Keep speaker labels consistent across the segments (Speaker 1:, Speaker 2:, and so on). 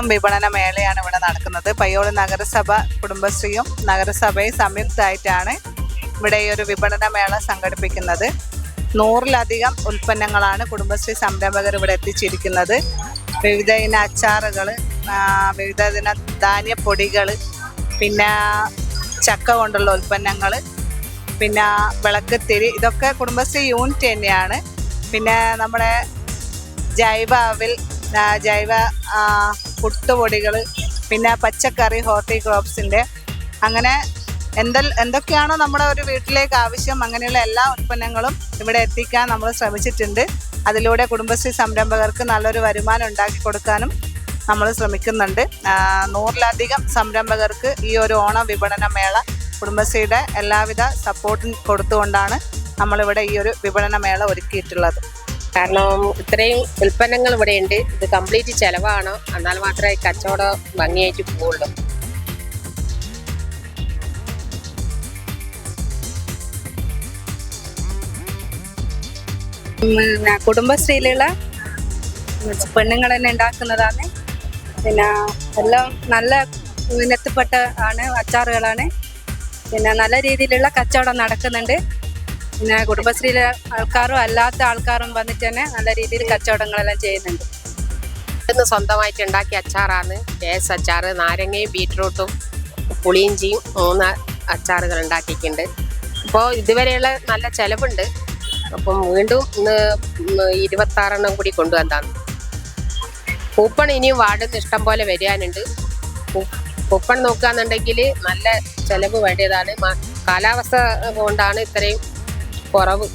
Speaker 1: ഓണം വിപണന മേളയാണ് ഇവിടെ നടക്കുന്നത്. പയ്യോളി നഗരസഭ കുടുംബശ്രീയും നഗരസഭയും സംയുക്തമായിട്ടാണ് ഇവിടെ ഈ ഒരു വിപണന മേള സംഘടിപ്പിക്കുന്നത്. നൂറിലധികം ഉൽപ്പന്നങ്ങളാണ് കുടുംബശ്രീ സംരംഭകർ ഇവിടെ എത്തിച്ചിരിക്കുന്നത്. വിവിധ ഇന അച്ചാറുകൾ വിവിധ ഇന ധാന്യപ്പൊടികൾ പിന്നെ ചക്ക കൊണ്ടുള്ള ഉൽപ്പന്നങ്ങൾ പിന്നെ വിളക്കുത്തിരി ഇതൊക്കെ കുടുംബശ്രീ യൂണിറ്റ് തന്നെയാണ്. പിന്നെ നമ്മുടെ ജൈവ അവിൽ ജൈവ പുട്ടുപൊടികൾ പിന്നെ പച്ചക്കറി ഹോർട്ടിക്രോപ്സിന്റെ അങ്ങനെ എന്ത എന്തൊക്കെയാണോ നമ്മുടെ ഒരു വീട്ടിലേക്ക് ആവശ്യം അങ്ങനെയുള്ള എല്ലാ ഉൽപ്പന്നങ്ങളും ഇവിടെ എത്തിക്കാൻ നമ്മൾ ശ്രമിച്ചിട്ടുണ്ട്. അതിലൂടെ കുടുംബശ്രീ സംരംഭകർക്ക് നല്ലൊരു വരുമാനം ഉണ്ടാക്കി കൊടുക്കാനും നമ്മൾ ശ്രമിക്കുന്നുണ്ട്. നൂറിലധികം സംരംഭകർക്ക് ഈ ഒരു ഓണം വിപണന മേള കുടുംബശ്രീയുടെ എല്ലാവിധ സപ്പോർട്ടും കൊടുത്തുകൊണ്ടാണ് നമ്മളിവിടെ ഈ ഒരു വിപണന മേള ഒരുക്കിയിട്ടുള്ളത്.
Speaker 2: കാരണം ഇത്രയും ഉൽപ്പന്നങ്ങൾ ഇവിടെ ഉണ്ട് ഇത് കംപ്ലീറ്റ് ചെലവാണ്. എന്നാൽ മാത്രമേ കച്ചവടം ഭംഗിയായിട്ട് പോവുള്ളൂ.
Speaker 3: കുടുംബശ്രീയിലുള്ള പെണ്ണുങ്ങൾ തന്നെ ഉണ്ടാക്കുന്നതാണ്. പിന്നെ എല്ലാം നല്ല ഇനത്തിൽപ്പെട്ട ആണ് അച്ചാറുകളാണ്. പിന്നെ നല്ല രീതിയിലുള്ള കച്ചവടം നടക്കുന്നുണ്ട്. പിന്നെ കുടുംബശ്രീയിലെ ആൾക്കാരും അല്ലാത്ത ആൾക്കാരും വന്നിട്ട് തന്നെ നല്ല രീതിയിൽ കച്ചവടങ്ങളെല്ലാം ചെയ്യുന്നുണ്ട്.
Speaker 2: ഇന്ന് സ്വന്തമായിട്ട് ഉണ്ടാക്കിയ അച്ചാറാണ്. കേസ് അച്ചാർ നാരങ്ങയും ബീട്രൂട്ടും പുളിയിഞ്ചിയും മൂന്ന് അച്ചാറുകൾ ഉണ്ടാക്കിയിട്ടുണ്ട്. അപ്പോൾ ഇതുവരെയുള്ള നല്ല ചിലവുണ്ട്. അപ്പം വീണ്ടും ഇന്ന് ഇരുപത്താറെണ്ണം കൂടി കൊണ്ടുവന്നാണ് കൂപ്പൺ ഇനിയും വാടുന്ന ഇഷ്ടം പോലെ വരാനുണ്ട്. കൂപ്പൺ നോക്കുകയാണെന്നുണ്ടെങ്കിൽ നല്ല ചിലവ് വേണ്ടിയതാണ്. കാലാവസ്ഥ കൊണ്ടാണ് ഇത്രയും കുറവ്.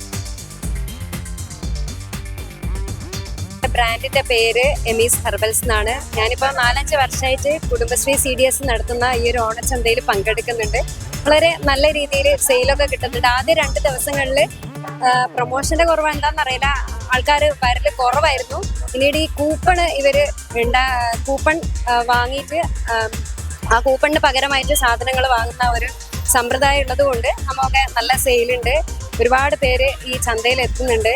Speaker 3: ബ്രാൻഡിന്റെ പേര് എമീസ് ഹെർബൽസ് എന്നാണ്. ഞാനിപ്പോൾ നാലഞ്ച് വർഷമായിട്ട് കുടുംബശ്രീ സി ഡി എസ് നടത്തുന്ന ഈ ഒരു ഓണച്ചന്തയിൽ പങ്കെടുക്കുന്നുണ്ട്. വളരെ നല്ല രീതിയിൽ സെയിലൊക്കെ കിട്ടുന്നുണ്ട്. ആദ്യ രണ്ട് ദിവസങ്ങളിൽ പ്രൊമോഷന്റെ കുറവ് എന്താണെന്നറിയില്ല ആൾക്കാർ വരൽ കുറവായിരുന്നു. പിന്നീട് ഈ കൂപ്പൺ ഇവർ ഉണ്ടാ കൂപ്പൺ വാങ്ങിയിട്ട് ആ, കൂപ്പണിന് പകരമായിട്ട് സാധനങ്ങൾ വാങ്ങുന്ന ഒരു സമ്പ്രദായം ഉള്ളതുകൊണ്ട് കൊണ്ട് നമുക്ക് നല്ല സെയിലുണ്ട്. ഒരുപാട് പേര് ഈ ചന്തയിൽ എത്തുന്നുണ്ട്.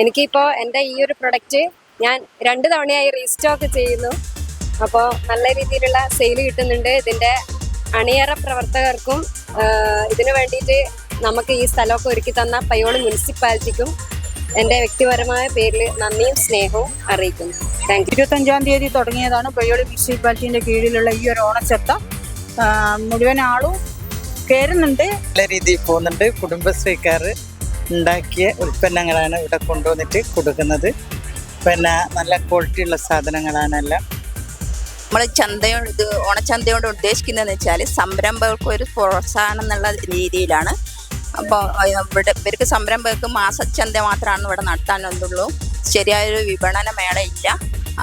Speaker 3: എനിക്കിപ്പോൾ എന്റെ ഈ ഒരു പ്രൊഡക്റ്റ് ഞാൻ രണ്ട് തവണയായി റീസ്റ്റോക്ക് ചെയ്യുന്നു. അപ്പോൾ നല്ല രീതിയിലുള്ള സെയിൽ കിട്ടുന്നുണ്ട്. ഇതിന്റെ അണിയറ പ്രവർത്തകർക്കും ഇതിനു വേണ്ടിയിട്ട് നമുക്ക് ഈ സ്ഥലമൊക്കെ ഒരുക്കി തന്ന പയ്യോളി മുനിസിപ്പാലിറ്റിക്കും എന്റെ വ്യക്തിപരമായ പേരിൽ നന്ദിയും സ്നേഹവും അറിയിക്കുന്നു. താങ്ക് യു
Speaker 4: ഇരുപത്തഞ്ചാം തീയതി തുടങ്ങിയതാണ് പയ്യോളി മുനിസിപ്പാലിറ്റിന്റെ കീഴിലുള്ള ഈ ഒരു ഓണച്ചത്ത. മുഴുവൻ ആളും കയറുന്നുണ്ട്
Speaker 1: നല്ല രീതിയിൽ പോകുന്നുണ്ട്. കുടുംബശ്രീക്കാർ ഉണ്ടാക്കിയ ഉൽപ്പന്നങ്ങളാണ് ഇവിടെ കൊണ്ടുവന്നിട്ട് കൊടുക്കുന്നത്. പിന്നെ നല്ല ക്വാളിറ്റി ഉള്ള എല്ലാം.
Speaker 5: നമ്മൾ ചന്തയോട് ഇത് ഓണച്ചന്തയോട് ഉദ്ദേശിക്കുന്നതെന്ന് വെച്ചാൽ സംരംഭകർക്ക് ഒരു പ്രോത്സാഹനം എന്നുള്ള രീതിയിലാണ് അപ്പോൾ ഇവിടെ ഇവർക്ക് സംരംഭകർക്ക് മാസച്ചന്ത മാത്രമാണ് ഇവിടെ നടത്താനുള്ളൂ ശരിയായൊരു വിപണന മേള ഇല്ല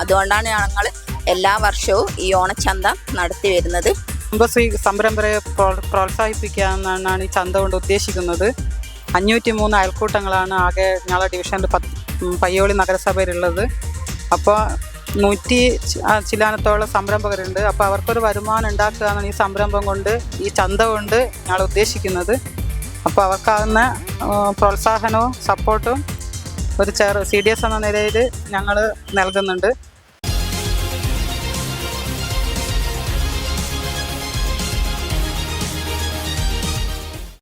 Speaker 5: അതുകൊണ്ടാണ് ഞങ്ങൾ എല്ലാ വർഷവും ഈ ഓണച്ചന്ത നടത്തി വരുന്നത്.
Speaker 4: കുടുംബശ്രീ സംരംഭരെ പ്രോ- പ്രോത്സാഹിപ്പിക്കുക എന്നാണ് ഈ ചന്ത കൊണ്ട് ഉദ്ദേശിക്കുന്നത്. അഞ്ഞൂറ്റി മൂന്ന് അയൽക്കൂട്ടങ്ങളാണ് ആകെ ഞങ്ങളുടെ ഡിവിഷനിൽ പത്ത് പയ്യോളി നഗരസഭയിലുള്ളത്. അപ്പോൾ നൂറ്റി ചിലാനത്തോളം സംരംഭകരുണ്ട്. അപ്പോൾ അവർക്കൊരു വരുമാനം ഉണ്ടാക്കുക എന്നാണ് ഈ സംരംഭം കൊണ്ട് ഈ ചന്ത കൊണ്ട് ഞങ്ങൾ ഉദ്ദേശിക്കുന്നത്. അപ്പോൾ അവർക്കാകുന്ന പ്രോത്സാഹനവും സപ്പോർട്ടും ഒരു ചെറു സി ഡി എസ് എന്ന നിലയിൽ ഞങ്ങൾ നൽകുന്നുണ്ട്.